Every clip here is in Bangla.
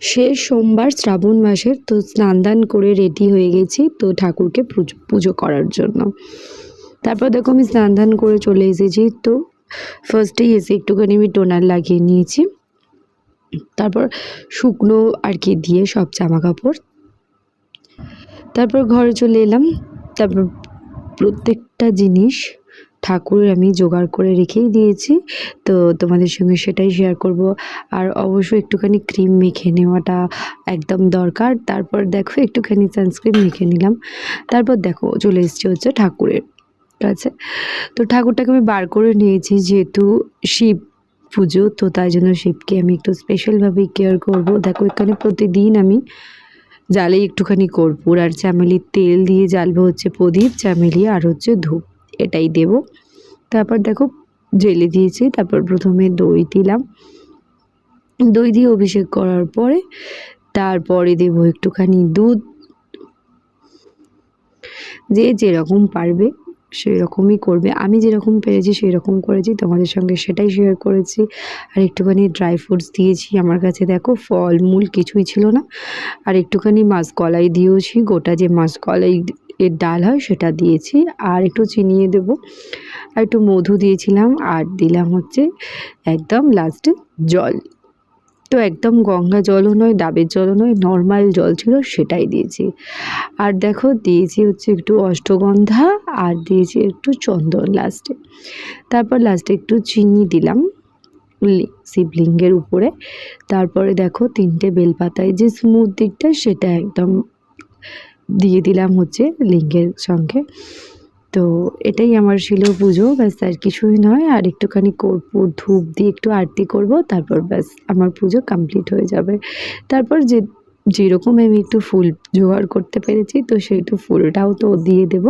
শেষ সোমবার শ্রাবণ মাসের তো স্নান দান করে রেডি হয়ে গেছি তো ঠাকুরকে পুজো করার জন্য। তারপর দেখো আমি স্নান দান করে চলে এসেছি তো ফার্স্টেই এসে একটুখানি আমি টোনার লাগিয়ে নিয়েছি। তারপর শুকনো আর কি দিয়ে সব জামা কাপড় তারপর ঘরে চলে এলাম। তারপর প্রত্যেকটা জিনিস ঠাকুরের আমি জোগাড় করে রেখেই দিয়েছি। তো তোমাদের সঙ্গে সেটাই শেয়ার করব। আর অবশ্যই একটুখানি ক্রিম মেখে নেওয়াটা একদম দরকার। তারপর দেখো, একটুখানি সানস্ক্রিন মেখে নিলাম। তারপর দেখো, চলে এসছে হচ্ছে ঠাকুরের কাছে। তো ঠাকুরটাকে আমি বার করে নিয়েছি যেহেতু শিব পুজো, তো তাই জন্য শিবকে আমি একটু স্পেশালভাবে কেয়ার করব। দেখো, এখানে প্রতিদিন আমি জ্বালে একটুখানি কর্পূর আর চামেলির তেল দিয়ে জ্বালবো হচ্ছে প্রদীপ, চামেলি আর হচ্ছে ধূপ। এটাই দেব। তারপর দেখো জেলে দিয়েছি, তারপর প্রথমে দই দিলাম। দই দিয়ে অভিষেক করার পরে তারপরে দেব একটুখানি দুধ। যে যেরকম পারবে সেই রকমই করবে। আমি যেরকম পেরেছি সেই রকম করেছি, তোমাদের সঙ্গে সেটাই শেয়ার করেছি। আর একটুখানি ড্রাই ফ্রুটস দিয়েছি, আমার কাছে দেখো ফল মূল কিছুই ছিল না। আর একটুখানি মাসকলাই দিয়েছি গোটা যে মাসকলাই এর ডাল হয়, সেটা দিয়েছি। আর একটু চিনিয়ে দেবো। আর একটু মধু দিয়েছিলাম, আর দিলাম হচ্ছে একদম লাস্টে জল। তো একদম গঙ্গা জলও নয়, ডাবের জলও নয় নর্মাল জল ছিল, সেটাই দিয়েছি। আর দেখো, দিয়েছি হচ্ছে একটু অষ্টগন্ধা, আর দিয়েছি একটু চন্দন লাস্টে তারপর লাস্টে একটু চিনি দিলাম শিবলিঙ্গের উপরে। তারপরে দেখো, তিনটে বেলপাতায় যে স্মুথ দিকটা, সেটা একদম দিয়ে দিলাম হচ্ছে লিঙ্গের সঙ্গে। তো এটাই আমার ছিল পুজো, ব্যাস আর কিছুই নয়। আর একটুখানি কর্পূর ধূপ দিয়ে একটু আরতি করব, তারপর ব্যাস আমার পুজো কমপ্লিট হয়ে যাবে। তারপর যে, যেরকম আমি একটু ফুল জোগাড় করতে পেরেছি, তো সেইটু ফুলটাও তো দিয়ে দেব।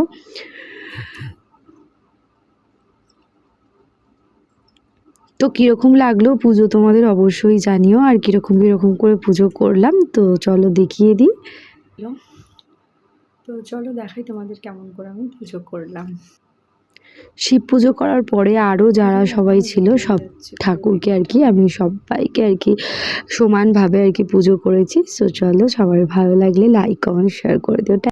তো কীরকম লাগল পুজো তোমাদের অবশ্যই জানিও। আর কীরকম কীরকম করে পুজো করলাম, তো চলো দেখিয়ে দিই। তো চলো দেখাই তোমাদের কেমন করে আমি পুজো করলাম। শিব পুজো করার পরে আরও যারা সবাই ছিল সব ঠাকুরকে আর কি আমি সবাইকে আর কি সমানভাবে আর কি পুজো করেছি। সো চলো সবার ভালো লাগলে লাইক কমেন্ট শেয়ার করে দিও।